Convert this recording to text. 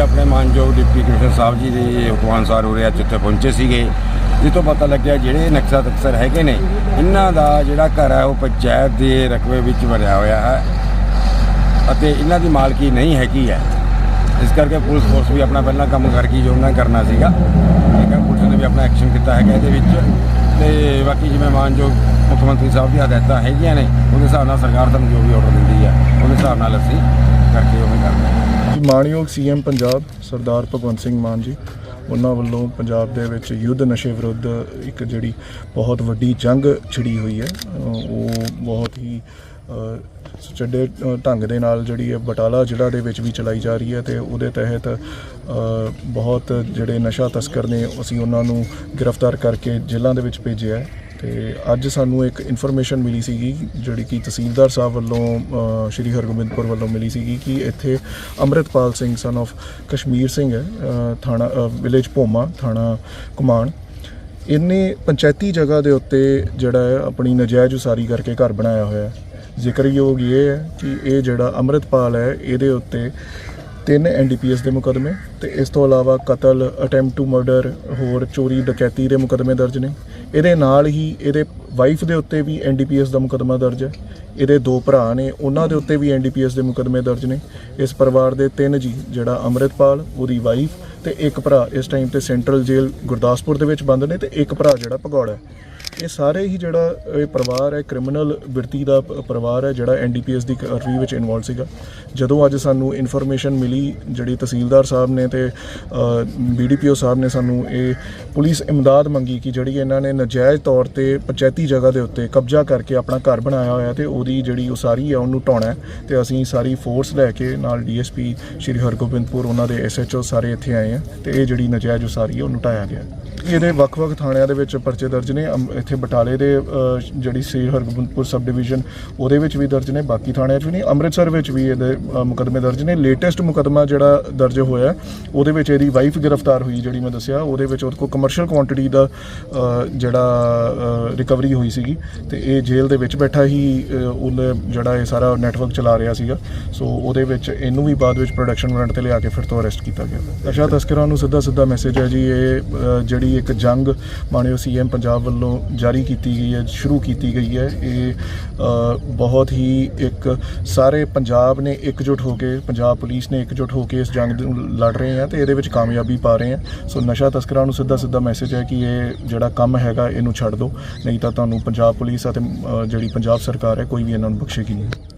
ਆਪਣੇ ਮਾਨਯੋਗ deputy commissioner Sahib ji ਦੇ ਹੁਕਮ ਅਨੁਸਾਰ ਉਰੇ ਅੱਜ ਉੱਥੇ ਪਹੁੰਚੇ ਸੀਗੇ। ਜਿਸ ਤੋਂ ਪਤਾ ਲੱਗਿਆ ਜਿਹੜੇ ਨਕਸ਼ਾ ਤਕਸਰ ਹੈਗੇ ਨੇ, ਇਹਨਾਂ ਦਾ ਜਿਹੜਾ ਘਰ ਹੈ ਉਹ ਪੰਚਾਇਤ ਦੇ ਰਕਬੇ ਵਿੱਚ ਬਣਿਆ ਹੋਇਆ ਹੈ ਅਤੇ ਇਹਨਾਂ ਦੀ ਮਾਲਕੀ ਨਹੀਂ ਹੈਗੀ ਹੈ। ਇਸ ਕਰਕੇ ਪੁਲਿਸ ਫੋਰਸ ਵੀ ਆਪਣਾ ਪਹਿਲਾਂ ਕੰਮ ਕਰਕੇ ਜੋ ਉਹਨਾਂ ਕਰਨਾ ਸੀਗਾ। ਠੀਕ ਹੈ, ਪੁਲਿਸ ਨੇ ਵੀ ਆਪਣਾ ਐਕਸ਼ਨ ਕੀਤਾ ਹੈਗਾ ਇਹਦੇ ਵਿੱਚ। ਤੇ ਬਾਕੀ ਜਿਵੇਂ ਮਾਨਯੋਗ ਮੁੱਖ ਮੰਤਰੀ ਸਾਹਿਬ ਦੀਆਂ ਹਦਾਇਤਾਂ ਹੈਗੀਆਂ ਨੇ, ਉਹਦੇ ਹਿਸਾਬ ਨਾਲ ਸਰਕਾਰ ਤੁਹਾਨੂੰ ਜੋ ਵੀ ਆਰਡਰ ਦਿੰਦੀ ਹੈ, ਉਹਦੇ ਹਿਸਾਬ ਨਾਲ ਅਸੀਂ ਕਰਕੇ ਉਵੇਂ ਕਰਦੇ ਮਾਣਯੋਗ ਸੀਐਮ ਪੰਜਾਬ ਸਰਦਾਰ ਭਗਵੰਤ ਸਿੰਘ ਮਾਨ ਜੀ ਉਹਨਾਂ ਵੱਲੋਂ ਪੰਜਾਬ ਦੇ ਵਿੱਚ ਯੁੱਧ ਨਸ਼ੇ ਵਿਰੁੱਧ ਇੱਕ ਜਿਹੜੀ ਬਹੁਤ ਵੱਡੀ ਜੰਗ ਛਿੜੀ ਹੋਈ ਹੈ। ਉਹ ਬਹੁਤ ਹੀ ਅ, ਢੰਗ ਦੇ ਨਾਲ ਜਿਹੜੀ ਹੈ ਬਟਾਲਾ ਜ਼ਿਲ੍ਹਾ ਦੇ ਵਿੱਚ ਵੀ ਚਲਾਈ ਜਾ ਰਹੀ ਹੈ ਤੇ ਉਹਦੇ ਤਹਿਤ ਬਹੁਤ ਜਿਹੜੇ ਨਸ਼ਾ ਤਸਕਰ ਨੇ ਅਸੀਂ ਉਹਨਾਂ ਨੂੰ ਗ੍ਰਿਫਤਾਰ ਕਰਕੇ ਜੇਲ੍ਹਾਂ ਦੇ ਵਿੱਚ ਭੇਜਿਆ ਹੈ। ਤੇ ਅੱਜ ਸਾਨੂੰ ਇੱਕ ਇਨਫੋਰਮੇਸ਼ਨ ਮਿਲੀ ਸੀਗੀ, ਜਿਹੜੀ ਕਿ ਤਹਿਸੀਲਦਾਰ ਸਾਹਿਬ ਵੱਲੋਂ ਸ਼੍ਰੀ ਹਰਗੋਬਿੰਦਪੁਰ ਵੱਲੋਂ ਮਿਲੀ ਸੀਗੀ ਕਿ ਇੱਥੇ ਅੰਮ੍ਰਿਤਪਾਲ ਸਿੰਘ ਸਨ of ਕਸ਼ਮੀਰ ਸਿੰਘ ਹੈ ਥਾਣਾ ਵਿਲੇਜ ਭੋਮਾ, ਥਾਣਾ ਕੁਮਾਨ ਇਹਨੇ ਪੰਚਾਇਤੀ ਜਗ੍ਹਾ ਦੇ ਉੱਤੇ ਜਿਹੜਾ ਹੈ ਆਪਣੀ ਨਜਾਇਜ਼ ਉਸਾਰੀ ਕਰਕੇ ਘਰ ਬਣਾਇਆ ਹੋਇਆ ਹੈ। ਜ਼ਿਕਰਯੋਗ ਇਹ ਹੈ ਕਿ ਇਹ ਜਿਹੜਾ ਅੰਮ੍ਰਿਤਪਾਲ ਹੈ, ਇਹਦੇ ਉੱਤੇ ਤਿੰਨ ਐਨਡੀਪੀਐਸ ਦੇ ਮੁਕਦਮੇ ਤੇ ਇਸ ਤੋਂ ਇਲਾਵਾ ਕਤਲ, ਅਟੈਂਪਟ ਟੂ ਮਰਡਰ, ਹੋਰ ਚੋਰੀ, ਡਕੈਤੀ ਦੇ ਮੁਕਦਮੇ ਦਰਜ ਨੇ। ਇਹਦੇ ਨਾਲ ਹੀ ਇਹਦੇ ਵਾਈਫ ਦੇ ਉੱਤੇ ਵੀ ਐਨਡੀਪੀਐਸ ਦਾ ਮੁਕਦਮਾ ਦਰਜ ਹੈ। ਇਹਦੇ ਦੋ ਭਰਾ ਨੇ, ਉਹਨਾਂ ਦੇ ਉੱਤੇ ਵੀ ਐਨਡੀਪੀਐਸ ਦੇ ਮੁਕਦਮੇ ਦਰਜ ਨੇ। ਇਸ ਪਰਿਵਾਰ ਦੇ ਤਿੰਨ ਜੀ, ਜਿਹੜਾ ਅੰਮ੍ਰਿਤਪਾਲ, ਉਹਦੀ ਵਾਈਫ ਤੇ ਇੱਕ ਭਰਾ। ਇਸ ਟਾਈਮ ਤੇ ਸੈਂਟਰਲ ਜੇਲ੍ਹ ਗੁਰਦਾਸਪੁਰ ਦੇ ਵਿੱਚ ਬੰਦ ਨੇ ਤੇ ਇੱਕ ਭਰਾ ਜਿਹੜਾ ਭਗੌੜਾ ਹੈ। ਇਹ ਸਾਰੇ ਹੀ ਜਿਹੜਾ, ਇਹ ਪਰਿਵਾਰ ਹੈ ਕ੍ਰਿਮੀਨਲ ਬਿਰਤੀ ਦਾ ਪਰਿਵਾਰ ਹੈ, ਜਿਹੜਾ ਐਨਡੀਪੀਐਸ ਦੀ ਕਾਰਵਾਈ ਵਿੱਚ ਇਨਵੋਲਵ ਸੀਗਾ। ਜਦੋਂ ਅੱਜ ਸਾਨੂੰ ਇਨਫੋਰਮੇਸ਼ਨ ਮਿਲੀ, ਜਿਹੜੀ ਤਹਿਸੀਲਦਾਰ ਸਾਹਿਬ ਨੇ ਤੇ ਬੀਡੀਪੀਓ ਸਾਹਿਬ ਨੇ ਸਾਨੂੰ ਇਹ ਪੁਲਿਸ ਇਮਦਾਦ ਮੰਗੀ ਕਿ ਜਿਹੜੀ ਇਹਨਾਂ ਨੇ ਨਜਾਇਜ਼ ਤੌਰ ਤੇ ਪੰਚਾਇਤੀ ਜਗ੍ਹਾ ਦੇ ਉੱਤੇ ਕਬਜ਼ਾ ਕਰਕੇ ਆਪਣਾ ਘਰ ਬਣਾਇਆ ਹੋਇਆ ਤੇ ਉਹਦੀ ਜਿਹੜੀ ਉਸਾਰੀ ਹੈ ਉਹਨੂੰ ਢਾਉਣਾ ਹੈ। ਤੇ ਅਸੀਂ ਸਾਰੀ ਫੋਰਸ ਲੈ ਕੇ ਨਾਲ ਡੀਐਸਪੀ ਸ਼੍ਰੀ ਹਰਗੋਬਿੰਦਪੁਰ, ਉਹਨਾਂ ਦੇ ਐਸਐਚਓ ਸਾਰੇ ਇੱਥੇ ਆਏ ਆ ਤੇ ਇਹ ਜਿਹੜੀ ਨਜਾਇਜ਼ ਉਸਾਰੀ ਹੈ ਉਹਨੂੰ ਢਾਇਆ ਗਿਆ। ਇਹਦੇ ਵੱਖ-ਵੱਖ ਥਾਣਿਆਂ ਦੇ ਵਿੱਚ ਪਰਚੇ ਦਰਜ ਨੇ ਅਮ- ਇੱਥੇ ਬਟਾਲੇ ਦੇ ਅ, ਜਿਹੜੀ ਸ੍ਰੀ ਹਰਗੋਬਿੰਦਪੁਰ ਸਬ ਡਿਵੀਜ਼ਨ ਉਹਦੇ ਵਿੱਚ ਵੀ ਦਰਜ ਨੇ ਬਾਕੀ ਥਾਣਿਆਂ 'ਚ ਵੀ ਨਹੀਂ ਅੰਮ੍ਰਿਤਸਰ ਵਿੱਚ ਵੀ ਇਹਦੇ ਅ, ਮੁਕੱਦਮੇ ਦਰਜ ਨੇ। ਲੇਟੈਸਟ ਮੁਕੱਦਮਾ ਜਿਹੜਾ ਦਰਜ ਹੋਇਆ ਉਹਦੇ ਵਿੱਚ ਇਹਦੀ ਵਾਈਫ ਗ੍ਰਿਫਤਾਰ ਹੋਈ ਜਿਹੜੀ ਮੈਂ ਦੱਸਿਆ ਉਹਦੇ ਵਿੱਚ ਉਹਦੇ ਕੋਲ ਕਮਰਸ਼ੀਅਲ ਕੁਆਂਟੀਟੀ ਦਾ ਅ, ਜਿਹੜਾ ਰਿਕਵਰੀ ਹੋਈ ਸੀਗੀ ਤੇ ਇਹ ਜੇਲ੍ਹ ਦੇ ਵਿੱਚ ਬੈਠਾ ਹੀ ਅ, ਉਹਨੇ ਜਿਹੜਾ ਇਹ ਸਾਰਾ ਨੈਟਵਰਕ ਚਲਾ ਰਿਹਾ ਸੀਗਾ। ਸੋ ਉਹਦੇ ਵਿੱਚ ਇਹਨੂੰ ਵੀ ਬਾਅਦ ਵਿੱਚ ਪ੍ਰੋਡਕਸ਼ਨ ਵਾਰੰਟ ਤੇ ਲਿਆ ਕੇ ਫਿਰ ਤੋਂ ਅਰੈਸਟ ਕੀਤਾ ਗਿਆ। ਨਸ਼ਾ ਤਸਕਰਾਂ ਨੂੰ ਸਿੱਧਾ ਸਿੱਧਾ ਮੈਸੇਜ ਹੈ ਜੀ ਇਹ ਅ, ਜਿਹੜੀ ਇੱਕ ਜੰਗ ਮਾਨਯੋਗ ਸੀਐਮ ਪੰਜਾਬ ਵੱਲੋਂ ਜਾਰੀ ਕੀਤੀ ਗਈ ਹੈ, ਸ਼ੁਰੂ ਕੀਤੀ ਗਈ ਹੈ। ਇਹ ਬਹੁਤ ਹੀ ਇੱਕ ਸਾਰੇ ਪੰਜਾਬ ਨੇ ਇਕਜੁੱਟ ਹੋ ਕੇ, ਪੰਜਾਬ ਪੁਲਿਸ ਨੇ ਇਕਜੁੱਟ ਹੋ ਕੇ ਇਸ ਜੰਗ ਨੂੰ ਲੜ ਰਹੇ ਆ ਤੇ ਇਹਦੇ ਵਿੱਚ ਕਾਮਯਾਬੀ ਪਾ ਰਹੇ ਆ ਸੋ ਨਸ਼ਾ ਤਸਕਰਾਂ ਨੂੰ ਸਿੱਧਾ ਸਿੱਧਾ ਮੈਸੇਜ ਹੈ ਕਿ ਇਹ ਜਿਹੜਾ ਕੰਮ ਹੈਗਾ, ਇਹਨੂੰ ਛੱਡ ਦਿਓ। ਨਹੀਂ ਤਾਂ ਤੁਹਾਨੂੰ ਪੰਜਾਬ ਪੁਲਿਸ ਅਤੇ ਜਿਹੜੀ ਪੰਜਾਬ ਸਰਕਾਰ ਹੈ, ਕੋਈ ਵੀ ਇਹਨਾਂ ਨੂੰ ਬਖਸ਼ੇਗੀ ਨਹੀਂ।